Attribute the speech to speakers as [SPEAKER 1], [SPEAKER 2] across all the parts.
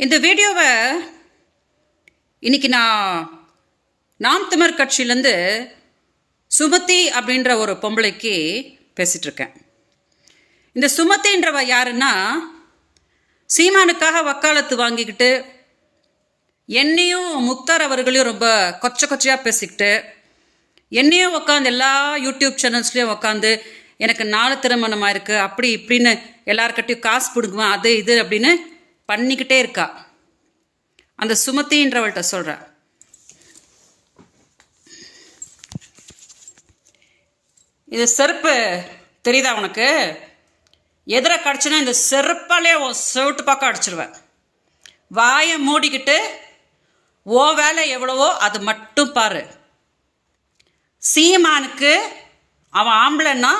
[SPEAKER 1] இந்த வீடியோவை இன்னைக்கு நான் நாம் தமிழ் கட்சியிலேருந்து சுமதி அப்படின்ற ஒரு பொம்பளைக்கு பேசிகிட்ருக்கேன் இந்த சுமதின்றவ யாருன்னா சீமானுக்காக வக்காலத்து வாங்கிக்கிட்டு என்னையும் முக்தார் அவர்களையும் ரொம்ப கொச்ச கொச்சையாக பேசிக்கிட்டு என்னையும் உட்காந்து எல்லா யூடியூப் சேனல்ஸ்லேயும் உட்காந்து எனக்கு நாலு திருமணமாக இருக்குது அப்படி இப்படின்னு எல்லாருக்கிட்டையும் காசு பிடுங்குவேன் அது இது அப்படின்னு பண்ணிக்கிட்டே இருக்கா. அந்த சுமத்தின்றவள்கிட்ட சொல்கிறேன் இது செருப்பு தெரியுதா உனக்கு? எதிர கடிச்சுன்னா இந்த செருப்பாலே உன் செவிட்டு பக்கம் அடிச்சிருவேன் வாயை மூடிக்கிட்டு ஓ வேலை எவ்வளவோ அது மட்டும் பாரு. சீமானுக்கு அவன் ஆம்பளைன்னா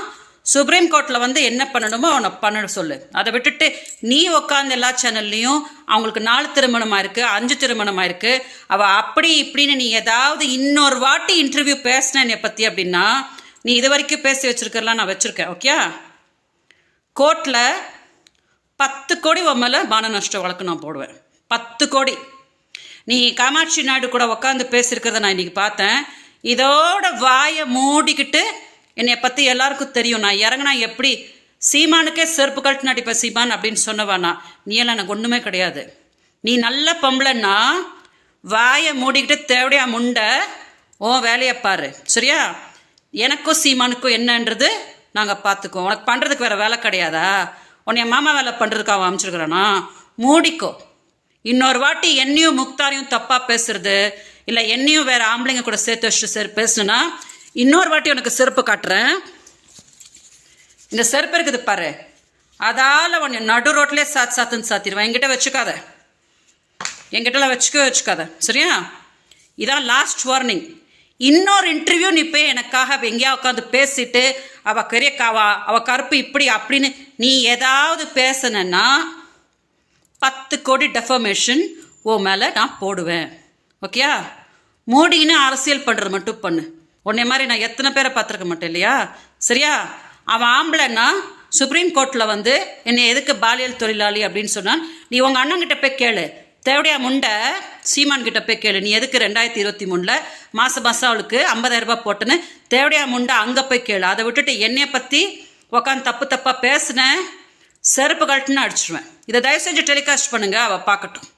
[SPEAKER 1] சுப்ரீம் கோர்ட்டில் வந்து என்ன பண்ணணுமோ அவனை பண்ண சொல்லு. அதை விட்டுட்டு நீ உட்காந்து எல்லா சேனல்லையும் அவங்களுக்கு நாலு திருமணமாக இருக்குது அஞ்சு திருமணமாக இருக்குது அவள் அப்படி இப்படின்னு நீ ஏதாவது இன்னொரு வாட்டி இன்டர்வியூ பேசின என்னை பற்றி அப்படின்னா நீ இது வரைக்கும் பேசி வச்சுருக்கலாம் நான் வச்சுருக்கேன் ஓகே கோர்ட்டில் பத்து கோடி உன் மேலே மான நஷ்ட வழக்கு நான் போடுவேன். பத்து கோடி. நீ காமாட்சி நாயுடு கூட உட்காந்து பேசியிருக்கிறத நான் இன்னைக்கு பார்த்தேன். இதோட வாயை மூடிக்கிட்டு என்னை பற்றி எல்லாருக்கும் தெரியும். நான் இறங்கினா எப்படி? சீமானுக்கே செருப்பு கழட்டு நடிப்ப சீமான் அப்படின்னு சொன்னவானா? நீ எல்லாம் எனக்கு ஒன்றுமே கிடையாது. நீ நல்ல பொம்பளைன்னா வாயை மூடிக்கிட்டு தேவையா முண்டை ஓ வேலையை பாரு. சரியா? எனக்கும் சீமானுக்கும் என்னன்றது நாங்கள் பார்த்துக்குவோம் உனக்கு பண்ணுறதுக்கு வேறு வேலை கிடையாதா? உன்னை மாமா வேலை பண்ணுறதுக்கு அவன் அமைச்சிருக்கிறானா? மூடிக்கோ. இன்னொரு வாட்டி என்னையும் முக்தாரையும் தப்பாக பேசுறது இல்லை என்னையும் வேறு ஆம்பளைங்க கூட சேர்த்து வச்சுட்டு சரி பேசுனா இன்னொரு வாட்டி உனக்கு செருப்பு காட்டுறேன். இந்த செருப்பு இருக்குது பாரு. அதால் உன்னை நடு ரோட்லேயே சாத்து சாத்துன்னு சாத்திடுவேன். என்கிட்ட வச்சுக்காத. என்கிட்டலாம் வச்சுக்கவே வச்சுக்காத. சரியா? இதான் லாஸ்ட் வார்னிங் இன்னொரு இன்டர்வியூ நீ போய் எனக்காக எங்கேயா உட்காந்து பேசிட்டு அவ கரியக்காவா அவள் அவ கருப்பு இப்படி அப்படின்னு நீ ஏதாவது பேசுனன்னா பத்து கோடி டெஃபர்மேஷன் ஓ மேலே நான் போடுவேன். ஓகேயா? மோடின்னு அரசியல் பண்ணுறது மட்டும் பண்ணு. உன்னை மாதிரி நான் எத்தனை பேரை பார்த்துருக்க மாட்டேன் இல்லையா? சரியா? அவன் ஆம்பளைன்னா சுப்ரீம் கோர்ட்டில் வந்து என்னை எதுக்கு பாலியல் தொழிலாளி அப்படின்னு சொன்னான்? நீ உங்கள் அண்ணங்கிட்ட போய் கேளு. தேவடியா முண்டை சீமான் கிட்ட போய் கேளு. நீ எதுக்கு ரெண்டாயிரத்தி இருபத்தி மூணில் மாதம் மாதம் அவளுக்கு ஐம்பதாயிரம் ரூபாய் போட்டுன்னு தேவடியா முண்டை அங்கே போய் கேளு. அதை விட்டுட்டு என்னையை பற்றி உட்காந்து தப்பு தப்பாக பேசினேன் செருப்பு கழட்டுன்னு அடிச்சிருவேன். இதை தயவு செஞ்சு டெலிகாஸ்ட் பண்ணுங்க அவள் பார்க்கட்டும்.